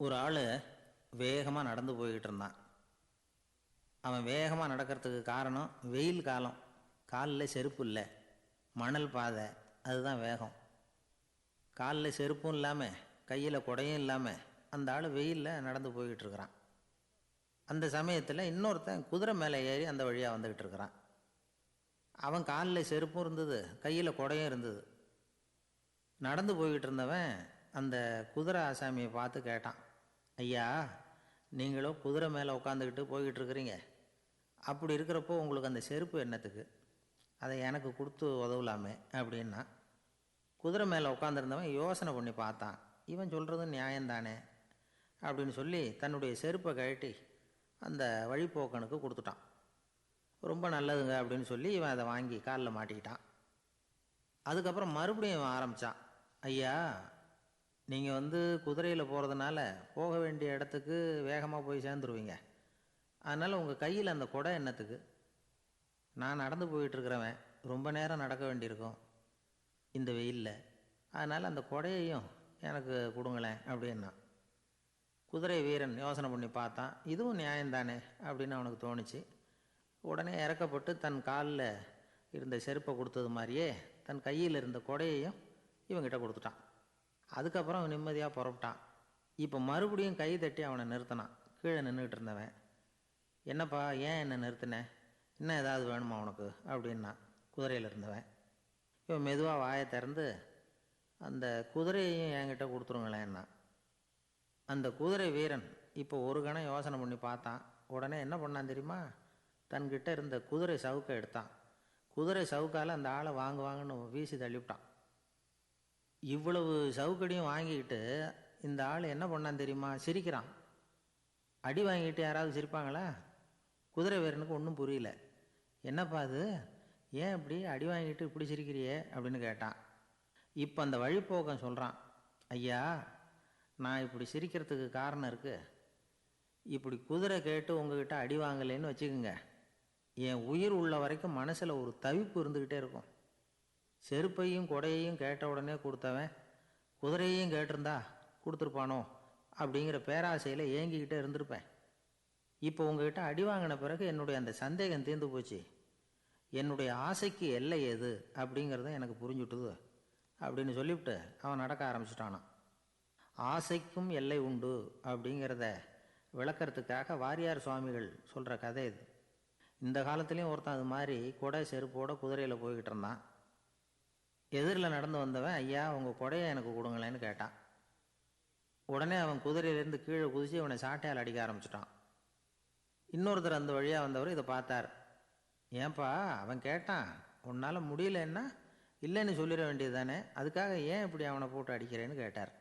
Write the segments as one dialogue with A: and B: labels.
A: ஒரு ஆள் வேகமாக நடந்து போய்கிட்டு இருந்தான். அவன் வேகமாக நடக்கிறதுக்கு காரணம் வெயில் காலம். காலில் செருப்பு இல்லை. மணல் பாதை. அதுதான் வேகம். காலில் செருப்பும் இல்லாமல் கையில் குடையும் இல்லாமல் அந்த ஆள் வெயிலில் நடந்து போய்கிட்டு இருக்கிறான். அந்த சமயத்தில் இன்னொருத்தன் குதிரை மேலே ஏறி அந்த வழியாக வந்துக்கிட்டு இருக்கிறான். அவன் காலில் செருப்பும் இருந்தது கையில் குடையும் இருந்தது. நடந்து போய்கிட்டு இருந்தவன் அந்த குதிரை ஆசாமியை பார்த்து கேட்டான். ஐயா நீங்களும் குதிரை மேலே உட்காந்துக்கிட்டு போய்கிட்டு இருக்கிறீங்க அப்படி இருக்கிறப்போ உங்களுக்கு அந்த செருப்பு என்னத்துக்கு? அதை எனக்கு கொடுத்து உதவலாமே அப்படின்னா. குதிரை மேலே உட்காந்துருந்தவன் யோசனை பண்ணி பார்த்தான். இவன் சொல்கிறது நியாயம்தானே? அப்படின்னு சொல்லி தன்னுடைய செருப்பை கழட்டி அந்த வழிப்போக்கனுக்கு கொடுத்துட்டான். ரொம்ப நல்லதுங்க அப்படின்னு சொல்லி இவன் அதை வாங்கி காலில் மாட்டிக்கிட்டான். அதுக்கப்புறம் மறுபடியும் இவன் ஆரம்பித்தான் ஐயா நீங்கள் வந்து குதிரையில் போகிறதுனால போக வேண்டிய இடத்துக்கு வேகமாக போய் சேர்ந்துருவீங்க. அதனால் உங்கள் கையில் அந்த குடை என்னத்துக்கு? நான் நடந்து போயிட்டுருக்கிறவன் ரொம்ப நேரம் நடக்க வேண்டியிருக்கும். இந்த வெயிலில். அதனால் அந்த குடையையும் எனக்கு கொடுங்களேன் அப்படின்னா. குதிரை வீரன் யோசனை பண்ணி பார்த்தான். இதுவும் நியாயம்தானே அப்படின்னு அவனுக்கு தோணுச்சு. உடனே இறக்கப்பட்டு தன் காலில் இருந்த செருப்பை கொடுத்தது மாதிரியே தன் கையில் இருந்த கொடையையும் இவங்கிட்ட கொடுத்துட்டான். அதுக்கப்புறம் அவன் நிம்மதியாக புறப்பட்டான். இப்போ மறுபடியும் கை தட்டி அவனை நிறுத்தினான். கீழே நின்றுக்கிட்டு இருந்தவன் என்னப்பா ஏன் என்னை நிறுத்தின? இன்னும் ஏதாவது வேணுமா உனக்கு? அப்படின்னா குதிரையில் இருந்தவன். இவன் மெதுவாக வாயை திறந்து அந்த குதிரையையும் என்கிட்ட கொடுத்துருங்களேன்னா அந்த குதிரை வீரன் இப்போ ஒரு கணம் யோசனை பண்ணி பார்த்தான். உடனே என்ன பண்ணான் தெரியுமா? தன்கிட்ட இருந்த குதிரை சவுக்கை எடுத்தான். குதிரை சவுக்கால் அந்த ஆளை வாங்குவாங்கன்னு வீசி தள்ளிவிட்டான். இவ்வளவு சவுக்கடியும் வாங்கிக்கிட்டு இந்த ஆள் என்ன பண்ணான் தெரியுமா? சிரிக்கிறான். அடி வாங்கிட்டு யாராவது சிரிப்பாங்களா? குதிரை வீரனுக்கு ஒன்றும் புரியல. என்னப்பா அது? ஏன் இப்படி அடி வாங்கிட்டு இப்படி சிரிக்கிறியே? அப்படின்னு கேட்டான். இப்போ அந்த வழிப்போக்கன் சொல்கிறான் ஐயா நான் இப்படி சிரிக்கிறதுக்கு காரணம் இருக்குது இப்படி குதிரை கேட்டு உங்ககிட்ட அடி வாங்கலைன்னு வச்சுக்கோங்க. என் உயிர் உள்ள வரைக்கும் மனசில் ஒரு தவிப்பு இருந்துக்கிட்டே இருக்கும். செருப்பையும் கொடையையும் கேட்ட உடனே கொடுத்தவன் குதிரையையும் கேட்டிருந்தா கொடுத்துருப்பானோ? அப்படிங்கிற பேராசையில் ஏங்கிக்கிட்டே இருந்திருப்பேன். இப்போ உங்ககிட்ட அடி வாங்கின பிறகு என்னுடைய அந்த சந்தேகம் தீர்ந்து போச்சு. என்னுடைய ஆசைக்கு எல்லை எது அப்படிங்கிறத எனக்கு புரிஞ்சுட்டுது அப்படின்னு சொல்லிவிட்டு அவன் நடக்க ஆரம்பிச்சிட்டானான். ஆசைக்கும் எல்லை உண்டு அப்படிங்கிறத விளக்கிறதுக்காக வாரியார் சுவாமிகள் சொல்கிற கதை இது. இந்த காலத்துலேயும் ஒருத்தன் அது மாதிரி கொடை செருப்போட குதிரையில் போய்கிட்டு இருந்தான். எதிரில் நடந்து வந்தவன் ஐயா உங்கள் கொடையை எனக்கு கொடுங்களேன்னு கேட்டான். உடனே அவன் குதிரையிலேருந்து கீழே குதித்து இவனை சாட்டையால் அடிக்க ஆரம்பிச்சிட்டான். இன்னொருத்தர் அந்த வழியாக வந்தவர் இதை பார்த்தார். ஏன்பா அவன் கேட்டான் உன்னால் முடியலன்னா இல்லைன்னு சொல்லிட வேண்டியது தானே அதுக்காக ஏன் இப்படி அவனை போட்டு அடிக்கிறேன்னு கேட்டார்.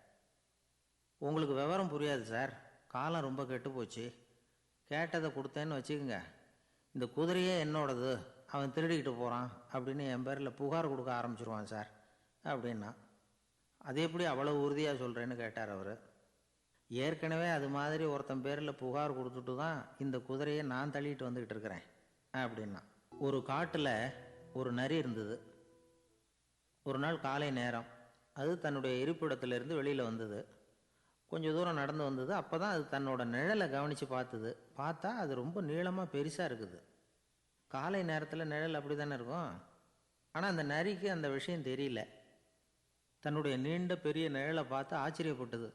A: உங்களுக்கு விவரம் புரியாது சார். காலம் ரொம்ப கெட்டு போச்சு. கேட்டதை கொடுத்தேன்னு வச்சுக்கோங்க. இந்த குதிரையே என்னோடது. அவன் திருடிக்கிட்டு போகிறான் அப்படின்னு என் பேரில் புகார் கொடுக்க ஆரம்பிச்சிருவான் சார் அப்படின்னா. அது எப்படி அவ்வளோ உறுதியாக சொல்கிறேன்னு கேட்டார் அவர். ஏற்கனவே அது மாதிரி ஒருத்தன் பேரில் புகார் கொடுத்துட்டு தான் இந்த குதிரையை நான் தள்ளிட்டு வந்துக்கிட்டு இருக்கிறேன் அப்படின்னா. ஒரு காட்டில் ஒரு நரி இருந்தது. ஒரு நாள் காலை நேரம். அது தன்னுடைய இருப்பிடத்திலிருந்து வெளியில் வந்தது. கொஞ்சம் தூரம் நடந்து வந்தது. அப்போ தான் அது தன்னோட நிழலை கவனித்து பார்த்தது. பார்த்தா அது ரொம்ப நீளமாக பெருசாக இருக்குது. காலை நேரத்தில் நிழல் அப்படி தானே இருக்கும்? ஆனால் அந்த நரிக்கு அந்த விஷயம் தெரியல. தன்னுடைய நீண்ட பெரிய நிழலை பார்த்து ஆச்சரியப்பட்டது.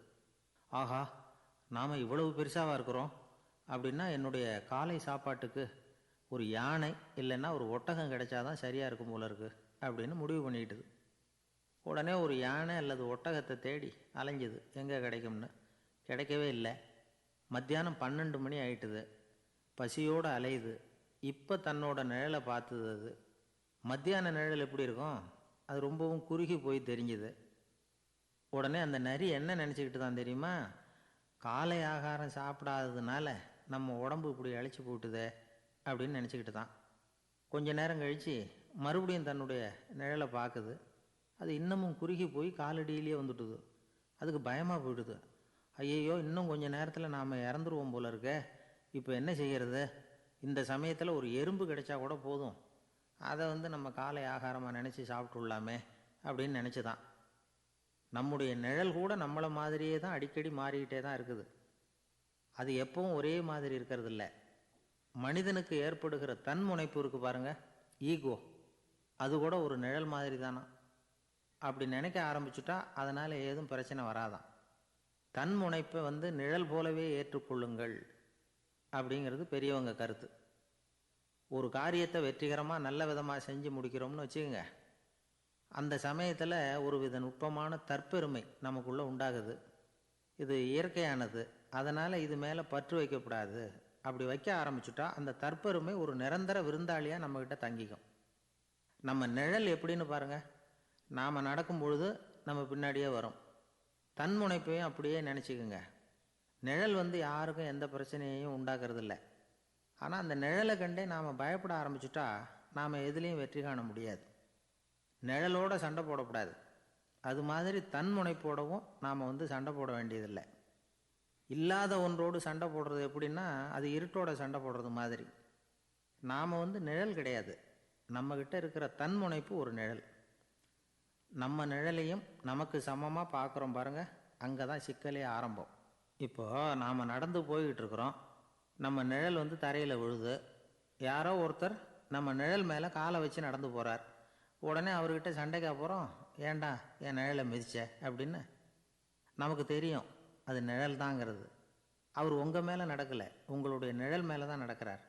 A: ஆஹா நாம் இவ்வளவு பெருசாவாக இருக்கிறோம்? அப்படின்னா என்னுடைய காலை சாப்பாட்டுக்கு ஒரு யானை இல்லைன்னா ஒரு ஒட்டகம் கிடைச்சாதான் சரியாக இருக்கும் போல இருக்கு அப்படின்னு முடிவு பண்ணிக்கிட்டுது. உடனே ஒரு யானை அல்லது ஒட்டகத்தை தேடி அலைஞ்சுது. எங்கே கிடைக்கும்னு? கிடைக்கவே இல்லை. மத்தியானம் பன்னெண்டு மணி ஆயிட்டுது. பசியோடு அலையுது. இப்போ தன்னோட நிழலை பார்த்தது அது. மத்தியான நிழல் எப்படி இருக்கும்? அது ரொம்பவும் குறுகி போய் தெரிஞ்சுது. உடனே அந்த நரி என்ன நினச்சிக்கிட்டு தான் தெரியுமா? காலை ஆகாரம் சாப்பிடாததுனால நம்ம உடம்பு இப்படி அழைச்சி போட்டுதே அப்படின்னு நினச்சிக்கிட்டு தான். கொஞ்ச நேரம் கழித்து மறுபடியும் தன்னுடைய நிழலை பார்க்குது. அது இன்னமும் குறுகி போய் காலடியிலேயே வந்துட்டுது. அதுக்கு பயமாக போயிடுது. ஐயையோ இன்னும் கொஞ்சம் நேரத்தில் நாம் இறந்துருவோம் போல இருக்க. இப்போ என்ன செய்கிறது இந்த சமயத்தில் ஒரு எறும்பு கிடைச்சா கூட போதும். அதை வந்து நம்ம காலை ஆகாரமாக நினச்சி சாப்பிட்டுள்ளாமே அப்படின்னு நினச்சி தான் நம்முடைய நிழல் கூட நம்மளை மாதிரியே தான் அடிக்கடி மாறிக்கிட்டே தான் இருக்குது. அது எப்பவும் ஒரே மாதிரி இருக்கிறது இல்லை மனிதனுக்கு ஏற்படுகிற தன் முனைப்பு இருக்குது பாருங்க ஈகோ. அது கூட ஒரு நிழல் மாதிரி தானா அப்படி நினைக்க ஆரம்பிச்சுட்டா அதனால் ஏதும் பிரச்சனை வராதான். தன்முனைப்பை வந்து நிழல் போலவே ஏற்றுக்கொள்ளுங்கள். அப்படிங்கிறது பெரியவங்க கருத்து. ஒரு காரியத்தை வெற்றிகரமாக நல்ல விதமாக செஞ்சு முடிக்கிறோம்னு வச்சுக்கோங்க. அந்த சமயத்தில் ஒரு வித நுட்பமான தற்பெருமை நமக்குள்ளே உண்டாகுது. இது இயற்கையானது. அதனால் இது மேலே பற்று வைக்கக்கூடாது அப்படி வைக்க ஆரம்பிச்சுட்டா அந்த தற்பெருமை ஒரு நிரந்தர விருந்தாளியாக நம்மக்கிட்ட தங்கிக்கும். நம்ம நிழல் எப்படின்னு பாருங்கள் நாம் நடக்கும் பொழுது நம்ம பின்னாடியே வரும். தன்முனைப்பையும் அப்படியே நினச்சிக்கோங்க. நிழல் வந்து யாருக்கும் எந்த பிரச்சனையையும் உண்டாக்குறதில்ல. ஆனால் அந்த நிழலை கண்டே நாம் பயப்பட ஆரம்பிச்சுட்டா நாம் எதுலேயும் வெற்றி காண முடியாது. நிழலோட சண்டை போடக்கூடாது. அது மாதிரி தன்முனைப்போடவும் நாம் வந்து சண்டை போட வேண்டியதில்லை. இல்லாத ஒன்றோடு சண்டை போடுறது எப்படின்னா அது இருட்டோட சண்டை போடுறது மாதிரி. நாம் வந்து நிழல் கிடையாது. நம்மக்கிட்ட இருக்கிற தன்முனைப்பு ஒரு நிழல். நம்ம நிழலையும் நமக்கு சமமாக பார்க்குறோம் பாருங்கள் அங்கே தான் சிக்கலே ஆரம்பம். இப்போது நாம் நடந்து போய்கிட்டு இருக்கிறோம் நம்ம நிழல் வந்து தரையில் விழுது. யாரோ ஒருத்தர் நம்ம நிழல் மேலே காலை வச்சு நடந்து போகிறார் உடனே அவர்கிட்ட சண்டைக்கா போகிறோம் ஏண்டா என் நிழலை மிதிச்ச? அப்படின்னு நமக்கு தெரியும். அது நிழல் தாங்கிறது. அவர் உங்கள் மேலே நடக்கலை. உங்களுடைய நிழல் மேலே தான் நடக்கிறார்.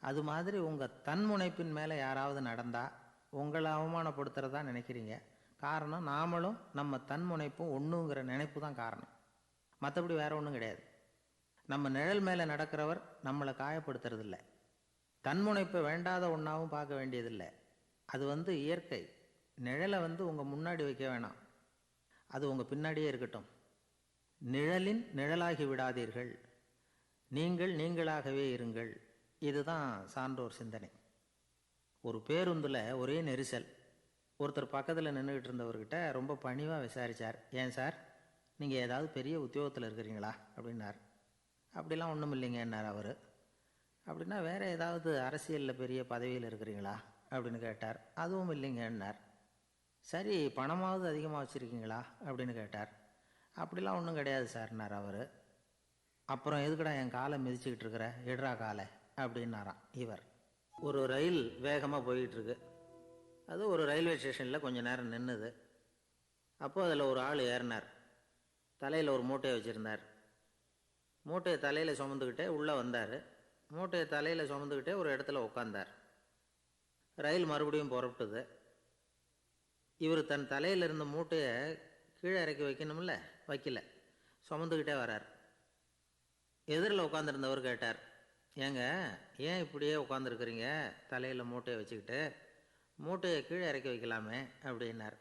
A: அது மாதிரி உங்கள் தன்முனைப்பின் மேலே யாராவது நடந்தால் உங்களை அவமானப்படுத்துகிறதா நினைக்கிறீங்க. காரணம் நாமளும் நம்ம தன்முனைப்பும் ஒன்றுங்கிற நினைப்பு தான் காரணம். மற்றபடி வேற ஒன்றும் கிடையாது. நம்ம நிழல் மேலே நடக்கிறவர் நம்மளை காயப்படுத்துறதில்ல. தன்முனைப்பை வேண்டாத ஒன்றாவும் பார்க்க வேண்டியதில்லை. அது வந்து இயற்கை. நிழலை வந்து உங்கள் முன்னாடி வைக்க வேணாம். அது உங்கள் பின்னாடியே இருக்கட்டும். நிழலின் நிழலாகி விடாதீர்கள். நீங்கள் நீங்களாகவே இருங்கள். இதுதான் சான்றோர் சிந்தனை. ஒரு பேருந்தில் ஒரே நெரிசல். ஒருத்தர் பக்கத்தில் நின்றுக்கிட்டு இருந்தவர்கிட்ட ரொம்ப பணிவாக விசாரித்தார் ஏன் சார்? நீங்கள் ஏதாவது பெரிய உத்தியோகத்தில் இருக்கிறீங்களா? அப்படின்னார். அப்படிலாம் ஒன்றும் இல்லைங்கன்னார் அவர். அப்படின்னா வேறு ஏதாவது அரசியலில் பெரிய பதவியில் இருக்கிறீங்களா? அப்படின்னு கேட்டார். அதுவும் இல்லைங்கன்னார் சரி பணமாவது அதிகமாக வச்சுருக்கீங்களா? அப்படின்னு கேட்டார். அப்படிலாம் ஒன்றும் கிடையாது சார்னார் அவர். அப்புறம் எதுக்குடா என் காலை மிதிச்சுக்கிட்டு இருக்கிற? எடுறா காலை அப்படின்னாராம் இவர். ஒரு ரயில் வேகமாக போயிட்டுருக்கு. அது ஒரு ரயில்வே ஸ்டேஷனில் கொஞ்சம் நேரம் நின்றுது அப்போது அதில் ஒரு ஆள் ஏறினார். தலையில் ஒரு மூட்டையை வச்சுருந்தார். மூட்டையை தலையில் சுமந்துக்கிட்டே உள்ளே வந்தார். மூட்டையை தலையில் சுமந்துக்கிட்டே ஒரு இடத்துல உட்காந்தார் ரயில் மறுபடியும் புறப்பட்டுது. இவர் தன் தலையில் இருந்த மூட்டையை கீழே இறக்கி வைக்கணும்ல? வைக்கல. சுமந்துக்கிட்டே வரார். எதிரில் உட்காந்துருந்தவர் கேட்டார் ஏங்க ஏன் இப்படியே உட்காந்துருக்குறீங்க தலையில் மூட்டையை வச்சுக்கிட்டு. மூட்டையை கீழே இறக்கி வைக்கலாமே? அப்படின்னார்.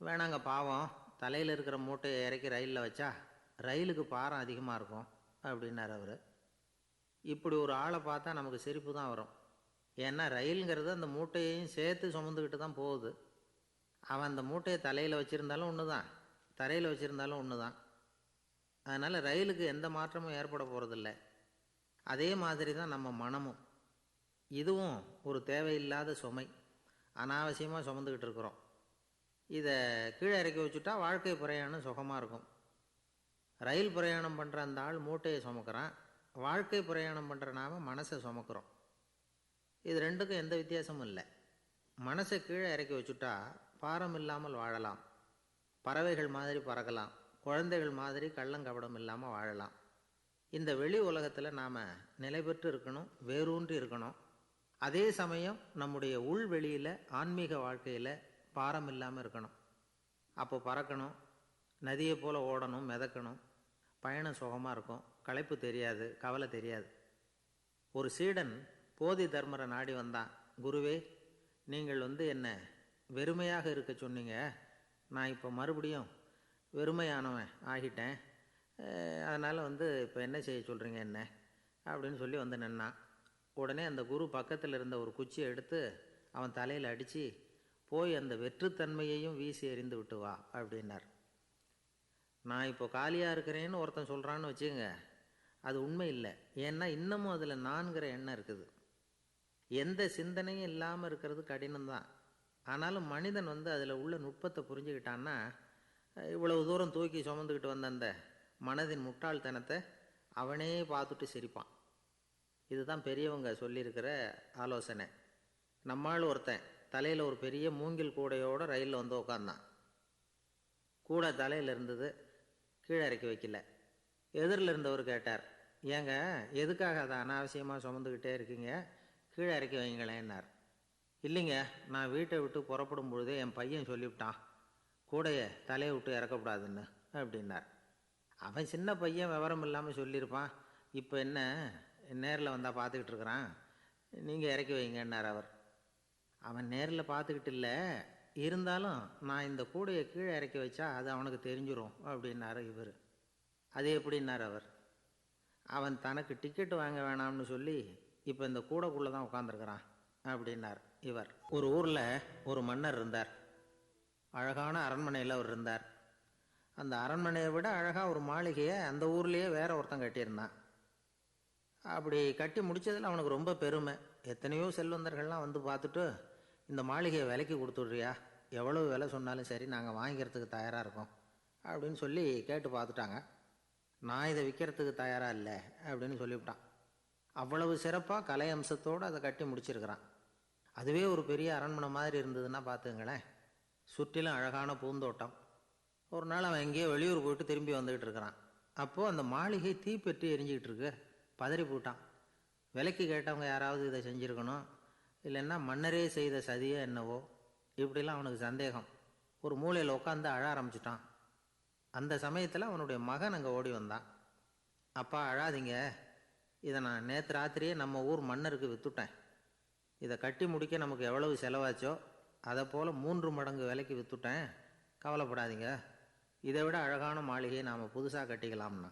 A: வேணாங்க பாவம். தலையில் இருக்கிற மூட்டையை இறக்கி ரயிலில் வச்சா ரயிலுக்கு பாரம் அதிகமாக இருக்கும் அப்படின்னார் அவர். இப்படி ஒரு ஆளை பார்த்தா நமக்கு சிரிப்பு தான் வரும். ஏன்னா ரயிலுங்கிறது அந்த மூட்டையையும் சேர்த்து சுமந்துக்கிட்டு தான் போகுது. அவன் அந்த மூட்டையை தலையில் வச்சுருந்தாலும் ஒன்று தான் தரையில் வச்சுருந்தாலும் ஒன்று தான் அதனால் ரயிலுக்கு எந்த மாற்றமும் ஏற்பட போகிறதில்ல அதே மாதிரி தான் நம்ம மனமும். இதுவும் ஒரு தேவையில்லாத சுமை. அனாவசியமாக சுமந்துக்கிட்டு இருக்கிறோம். இதை கீழே இறக்கி வச்சுட்டா வாழ்க்கை பிரயாணம் சுகமாக இருக்கும். ரயில் பிரயாணம் பண்ணுற அந்த ஆள் மூட்டையை சுமக்கிறான். வாழ்க்கை பிரயாணம் பண்ணுற நாம மனசை சுமக்கிறோம். இது ரெண்டுக்கும் எந்த வித்தியாசமும் இல்லை. மனசை கீழே இறக்கி வச்சுட்டா பாரம் இல்லாமல் வாழலாம். பறவைகள் மாதிரி பறக்கலாம். குழந்தைகள் மாதிரி கள்ளங்கபடம் இல்லாமல் வாழலாம். இந்த வெளி உலகத்தில் நாம் நிலை பெற்று இருக்கணும் வேரூன்றி இருக்கணும். அதே சமயம் நம்முடைய உள்வெளியில் ஆன்மீக வாழ்க்கையில் பாரம் இல்லாமல் இருக்கணும். அப்போ பறக்கணும். நதியை போல் ஓடணும் மிதக்கணும். பயணம் சுகமாக இருக்கும். களைப்பு தெரியாது கவலை தெரியாது. ஒரு சீடன் போதி தர்மரை நாடி வந்தான். குருவே நீங்கள் வந்து என்ன வெறுமையாக இருக்க சொன்னீங்க? நான் இப்போ மறுபடியும் வெறுமையானவன் ஆகிட்டேன். அதனால் வந்து இப்போ என்ன செய்ய சொல்கிறீங்க என்ன? அப்படின்னு சொல்லி வந்து நின்னான். உடனே அந்த குரு பக்கத்தில் இருந்த ஒரு குச்சியை எடுத்து அவன் தலையில் அடித்து போய் அந்த வெற்றுத்தன்மையையும் வீசி எறிந்து விட்டு வா அப்படின்னார். நான் இப்போ காலியாக இருக்கிறேன்னு ஒருத்தன் சொல்கிறான்னு வச்சுங்க அது உண்மை இல்லை. ஏன்னா இன்னமும் அதில் நான்கிற எண்ணம் இருக்குது. எந்த சிந்தனையும் இல்லாமல் இருக்கிறது கடினம்தான். ஆனாலும் மனிதன் வந்து அதில் உள்ள நுட்பத்தை புரிஞ்சுக்கிட்டான்னா இவ்வளவு தூரம் தூக்கி சுமந்துக்கிட்டு வந்த அந்த மனதின் முட்டாள்தனத்தை அவனே பார்த்துட்டு சிரிப்பான். இதுதான் பெரியவங்க சொல்லியிருக்கிற ஆலோசனை. நம்மால் ஒருத்தன் தலையில் ஒரு பெரிய மூங்கில் கூடையோடு ரயிலில் வந்து உக்காந்தான். கூடை தலையில் இருந்தது கீழே இறக்கி வைக்கல. எதிரில் இருந்தவர் கேட்டார் ஏங்க எதுக்காக அதை அனாவசியமாக சுமந்துக்கிட்டே இருக்கீங்க? கீழே இறக்கி வைங்களேன்னார். இல்லைங்க நான் வீட்டை விட்டு புறப்படும் பொழுதே என் பையன் சொல்லிவிட்டான் கூடையை தலையை விட்டு இறக்கக்கூடாதுன்னு அப்படின்னார். அவன் சின்ன பையன் விவரம் இல்லாமல் சொல்லியிருப்பான் இப்போ என்ன நேரில் வந்தால் பார்த்துக்கிட்டு இருக்கிறான் நீங்கள் இறக்கி வைங்கன்னார் அவர். அவன் நேரில் பார்த்துக்கிட்டு இல்லை. இருந்தாலும் நான் இந்த கூடையை கீழே இறக்கி வச்சா அது அவனுக்கு தெரிஞ்சிடும் அப்படின்னாரு இவர். அது எப்படின்னார் அவர்? அவன் தனக்கு டிக்கெட் வாங்க வேணாம்னு சொல்லி இப்போ இந்த கூடைக்குள்ளே தான் உட்காந்துருக்கிறான் அப்படின்னார் இவர். ஒரு ஊரில் ஒரு மன்னர் இருந்தார். அழகான அரண்மனையில் அவர் இருந்தார். அந்த அரண்மனையை விட அழகாக ஒரு மாளிகையை அந்த ஊர்லேயே வேற ஒருத்தன் கட்டியிருந்தான். அப்படி கட்டி முடிச்சதில் அவனுக்கு ரொம்ப பெருமை. எத்தனையோ செல்வந்தர்கள்லாம் வந்து பார்த்துட்டு இந்த மாளிகையை விலைக்கு கொடுத்துட்றியா? எவ்வளவு விலை சொன்னாலும் சரி நாங்கள் வாங்கிக்கிறதுக்கு தயாராக இருக்கோம். அப்படின்னு சொல்லி கேட்டு பார்த்துட்டாங்க. நான் இதை விற்கிறதுக்கு தயாராக இல்லை அப்படின்னு சொல்லிவிட்டான். அவ்வளவு சிறப்பாக கலை அம்சத்தோடு அதை கட்டி முடிச்சிருக்கிறான். அதுவே ஒரு பெரிய அரண்மனை மாதிரி இருந்ததுன்னா பார்த்துங்களேன். சுற்றிலும் அழகான பூந்தோட்டம். ஒரு நாள் அவன் எங்கேயோ வெளியூர் போயிட்டு திரும்பி வந்துக்கிட்டு இருக்கிறான். அப்போது அந்த மாளிகை தீப்பெற்றி எரிஞ்சிக்கிட்டு இருக்கு. பதறி போட்டான் விலைக்கு கேட்டவங்க யாராவது இதை செஞ்சுருக்கணும் இல்லைன்னா மன்னரே செய்த சதியோ என்னவோ இப்படிலாம் அவனுக்கு சந்தேகம். ஒரு மூலையில் உட்காந்து அழ ஆரம்பிச்சிட்டான். அந்த சமயத்தில் அவனுடைய மகன் அங்கே ஓடி வந்தான். அப்பா அழாதீங்க. இதை நான் நேற்று ராத்திரியே நம்ம ஊர் மன்னருக்கு விற்றுட்டேன் இதை கட்டி முடிக்க நமக்கு எவ்வளவு செலவாச்சோ அதை போல் மூன்று மடங்கு விலைக்கு விற்றுட்டேன் கவலைப்படாதீங்க. இதை விட அழகான மாளிகையை நாம் புதுசாக கட்டிக்கலாம்னா.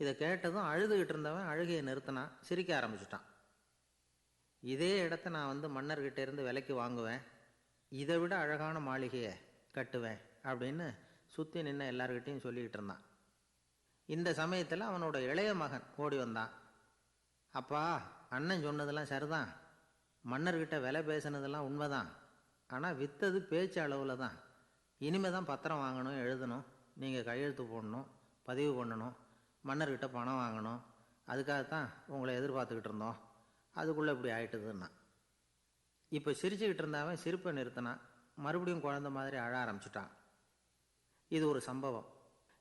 A: இதை கேட்டதும் அழுதுகிட்டு இருந்தவன் அழுகையை நிறுத்தினான் சிரிக்க ஆரம்பிச்சிட்டான். இதே இடத்த நான் வந்து மன்னர்கிட்ட இருந்து விலைக்கு வாங்குவேன். இதை விட அழகான மாளிகையை கட்டுவேன் அப்படின்னு சுற்றி நின்று எல்லார்கிட்டையும் சொல்லிக்கிட்டு இருந்தான். இந்த சமயத்தில் அவனோட இளைய மகன் ஓடி வந்தான். அப்பா அண்ணன் சொன்னதெல்லாம் சரிதான். மன்னர்கிட்ட விலை பேசினதெல்லாம் உண்மைதான். ஆனால் விற்றது பேச்சு அளவில் தான். இனிமே தான் பத்திரம் வாங்கணும் எழுதணும் நீங்கள் கையெழுத்து போடணும் பதிவு பண்ணணும் மன்னர்கிட்ட பணம் வாங்கணும். அதுக்காகத்தான் உங்களை எதிர்பார்த்துக்கிட்டு இருந்தோம். அதுக்குள்ளே இப்படி ஆயிட்டுதுன்னா. இப்போ சிரிச்சுக்கிட்டு இருந்தாவன் சிரிப்பை நிறுத்தினான் மறுபடியும் குழந்த மாதிரி அழ ஆரம்பிச்சிட்டான். இது ஒரு சம்பவம்.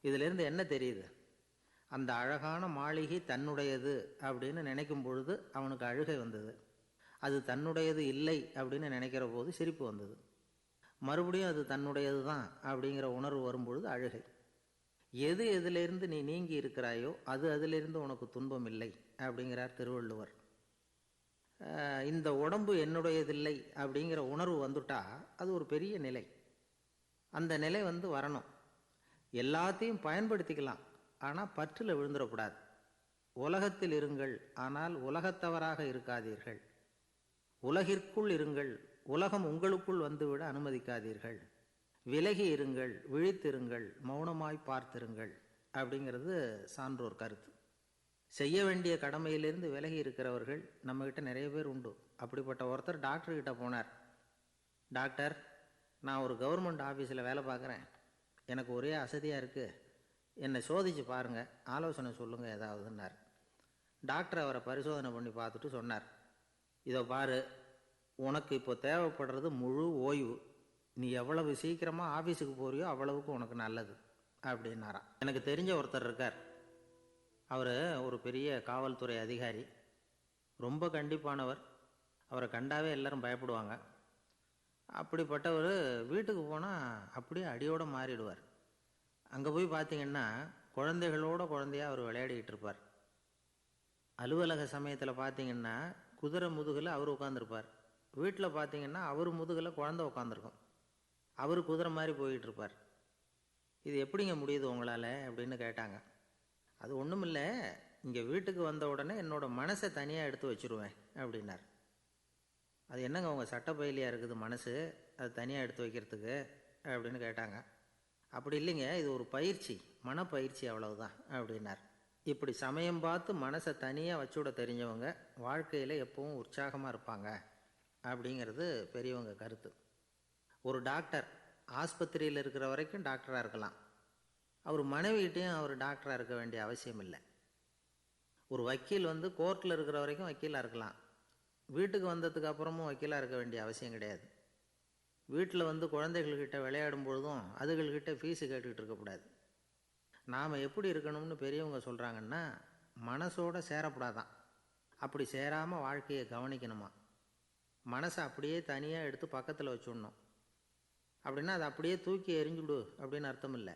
A: இதிலிருந்து என்ன தெரியுது? அந்த அழகான மாளிகை தன்னுடையது அப்படின்னு நினைக்கும் பொழுது அவனுக்கு அழுகை வந்தது. அது தன்னுடையது இல்லை அப்படின்னு நினைக்கிற போது சிரிப்பு வந்தது. மறுபடியும் அது தன்னுடையது தான் அப்படிங்கிற உணர்வு வரும்பொழுது அழுகை. எது எதிலிருந்து நீ நீங்கி இருக்கிறாயோ அது அதிலிருந்து உனக்கு துன்பம் இல்லை அப்படிங்கிறார் திருவள்ளுவர். இந்த உடம்பு என்னுடையதில்லை அப்படிங்கிற உணர்வு வந்துட்டா அது ஒரு பெரிய நிலை. அந்த நிலை வந்து வரணும். எல்லாத்தையும் பயன்படுத்திக்கலாம் ஆனால் பற்றில் விழுந்துடக்கூடாது. உலகத்தில் இருங்கள் ஆனால் உலகத்தவராக இருக்காதீர்கள். உலகிற்குள் இருங்கள் உலகம் உங்களுக்குள் வந்துவிட அனுமதிக்காதீர்கள். விலகி இருங்கள் விழித்திருங்கள் மௌனமாய் பார்த்திருங்கள் அப்படிங்கிறது சான்றோர் கருத்து. செய்ய வேண்டிய கடமையிலிருந்து விலகி இருக்கிறவர்கள் நம்மக்கிட்ட நிறைய பேர் உண்டு. அப்படிப்பட்ட ஒருத்தர் டாக்டர்கிட்ட போனார். டாக்டர் நான் ஒரு கவர்மெண்ட் ஆஃபீஸில் வேலை பார்க்குறேன். எனக்கு ஒரே அசதியாக இருக்குது என்னை சோதிச்சு பாருங்கள் ஆலோசனை சொல்லுங்கள் ஏதாவதுன்னார். டாக்டர் அவரை பரிசோதனை பண்ணி பார்த்துட்டு சொன்னார். இதோ பாரு உனக்கு இப்போ தேவைப்படுறது முழு ஓய்வு. நீ எவ்வளவு சீக்கிரமாக ஆஃபீஸுக்கு போறியோ அவ்வளவுக்கு உனக்கு நல்லது அப்படின்னாராம் எனக்கு தெரிஞ்ச ஒருத்தர் இருக்கார். அவர் ஒரு பெரிய காவல்துறை அதிகாரி. ரொம்ப கண்டிப்பானவர். அவரை கண்டாவே எல்லாரும் பயப்படுவாங்க. அப்படிப்பட்டவர் வீட்டுக்கு போனால் அப்படியே அடியோடு மாறிடுவார். அங்கே போய் பார்த்தீங்கன்னா குழந்தைகளோட குழந்தையாக அவர் விளையாடிக்கிட்டு இருப்பார். அலுவலக சமயத்தில் பார்த்தீங்கன்னா குதிரை முதுகில் அவர் உட்காந்துருப்பார் வீட்டில் பார்த்தீங்கன்னா அவர் முதுகில் குழந்தை உட்காந்துருக்கும் அவர் குதிரை மாதிரி போயிட்டு இருப்பார் இது எப்படிங்க முடியுது உங்களால்? அப்படின்னு கேட்டாங்க. அது ஒன்றும் இல்லை இங்கே வீட்டுக்கு வந்த உடனே என்னோட மனசை தனியாக எடுத்து வச்சுருவேன் அப்படின்னார். அது என்னங்க உங்கள் சட்டப்பயிலியாக இருக்குது மனசு? அது தனியாக எடுத்து வைக்கிறதுக்கு? அப்படின்னு கேட்டாங்க. அப்படி இல்லைங்க இது ஒரு பயிற்சி மனப்பயிற்சி அவ்வளவுதான் அப்படின்னார். இப்படி சமயம் பார்த்து மனசை தனியாக வச்சுவிட தெரிஞ்சவங்க வாழ்க்கையில் எப்பவும் உற்சாகமாக இருப்பாங்க அப்படிங்கிறது பெரியவங்க கருத்து. ஒரு டாக்டர் ஆஸ்பத்திரியில் இருக்கிற வரைக்கும் டாக்டராக இருக்கலாம். அவர் மனைவிகிட்டையும் அவர் டாக்டராக இருக்க வேண்டிய அவசியம் இல்லை. ஒரு வக்கீல் வந்து கோர்ட்டில் இருக்கிற வரைக்கும் வக்கீலாக இருக்கலாம். வீட்டுக்கு வந்ததுக்கு அப்புறமும் வக்கீலாக இருக்க வேண்டிய அவசியம் கிடையாது. வீட்டில் வந்து குழந்தைகள்கிட்ட விளையாடும் பொழுதும் அதுகள்கிட்ட ஃபீஸு கேட்டுக்கிட்டு இருக்கக்கூடாது நாம் எப்படி இருக்கணும்னு பெரியவங்க சொல்கிறாங்கன்னா மனசோடு சேரக்கூடாதான். அப்படி சேராமல் வாழ்க்கையை கவனிக்கணுமா? மனசை அப்படியே தனியாக எடுத்து பக்கத்தில் வச்சுடணும். அப்படின்னா அதை அப்படியே தூக்கி எரிஞ்சுடு அப்படின்னு அர்த்தம் இல்லை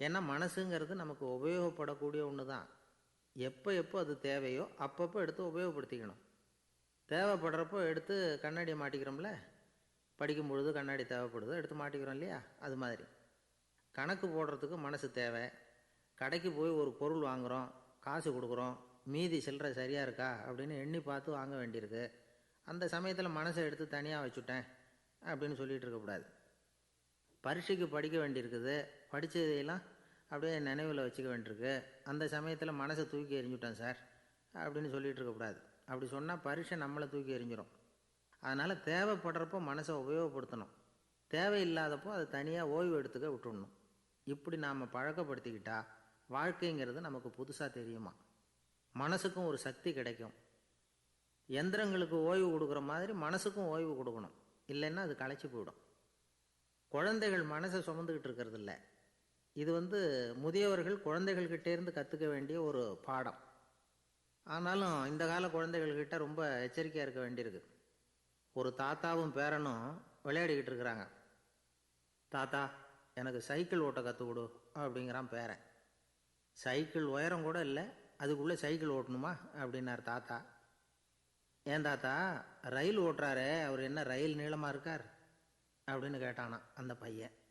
A: ஏன்னா மனசுங்கிறது நமக்கு உபயோகப்படக்கூடிய ஒன்று தான் எப்போ எப்போ அது தேவையோ அப்பப்போ எடுத்து உபயோகப்படுத்திக்கணும். தேவைப்படுறப்போ எடுத்து கண்ணாடியை மாட்டிக்கிறோம்ல? படிக்கும் பொழுது கண்ணாடி தேவைப்படுது எடுத்து மாட்டிக்கிறோம் இல்லையா? அது மாதிரி. கணக்கு போடுறதுக்கு மனசு தேவை. கடைக்கு போய் ஒரு பொருள் வாங்குகிறோம் காசு கொடுக்குறோம் மீதி சில்லற சரியாக இருக்கா அப்படின்னு எண்ணி பார்த்து வாங்க வேண்டியிருக்கு. அந்த சமயத்தில் மனசை எடுத்து தனியாக வச்சுட்டேன். அப்படின்னு சொல்லிகிட்டு இருக்கக்கூடாது பரீட்சைக்கு படிக்க வேண்டியிருக்குது. படித்ததையெல்லாம் அப்படியே நினைவில் வச்சுக்க வேண்டியிருக்கு. அந்த சமயத்தில் மனசை தூக்கி எறிஞ்சுட்டேன் சார். அப்படின்னு சொல்லிகிட்டு இருக்கக்கூடாது அப்படி சொன்னால் பரீட்சை நம்மளை தூக்கி எறிஞ்சிடும் அதனால் தேவைப்படுறப்போ மனசை உபயோகப்படுத்தணும். தேவையில்லாதப்போ அதை தனியாக ஓய்வு எடுத்துக்க விட்டுடணும் இப்படி நாம் பழக்கப்படுத்திக்கிட்டா வாழ்க்கைங்கிறது நமக்கு புதுசாக தெரியுமா? மனசுக்கும் ஒரு சக்தி கிடைக்கும். எந்திரங்களுக்கு ஓய்வு கொடுக்குற மாதிரி மனசுக்கும் ஓய்வு கொடுக்கணும். இல்லைன்னா அது களைச்சி போயிடும். குழந்தைகள் மனசை சுமந்துக்கிட்டு இருக்கிறது இல்லை. இது வந்து முதியவர்கள் குழந்தைகள்கிட்டேருந்து கற்றுக்க வேண்டிய ஒரு பாடம். ஆனாலும் இந்த கால குழந்தைகள்கிட்ட ரொம்ப எச்சரிக்கையாக இருக்க வேண்டியிருக்கு ஒரு தாத்தாவும் பேரனும் விளையாடிக்கிட்டு இருக்கிறாங்க. தாத்தா எனக்கு சைக்கிள் ஓட்ட கற்றுக் கொடு அப்படிங்கிறான் பேரன். சைக்கிள் உயரம் கூட இல்லை அதுக்குள்ளே சைக்கிள் ஓட்டணுமா? அப்படின்னார் தாத்தா. ஏன் தாத்தா ரயில் ஓட்டுறாரு அவர் என்ன ரயில் நீளமாக இருக்கார்? அப்படின்னு கேட்டானா அந்த பையன்.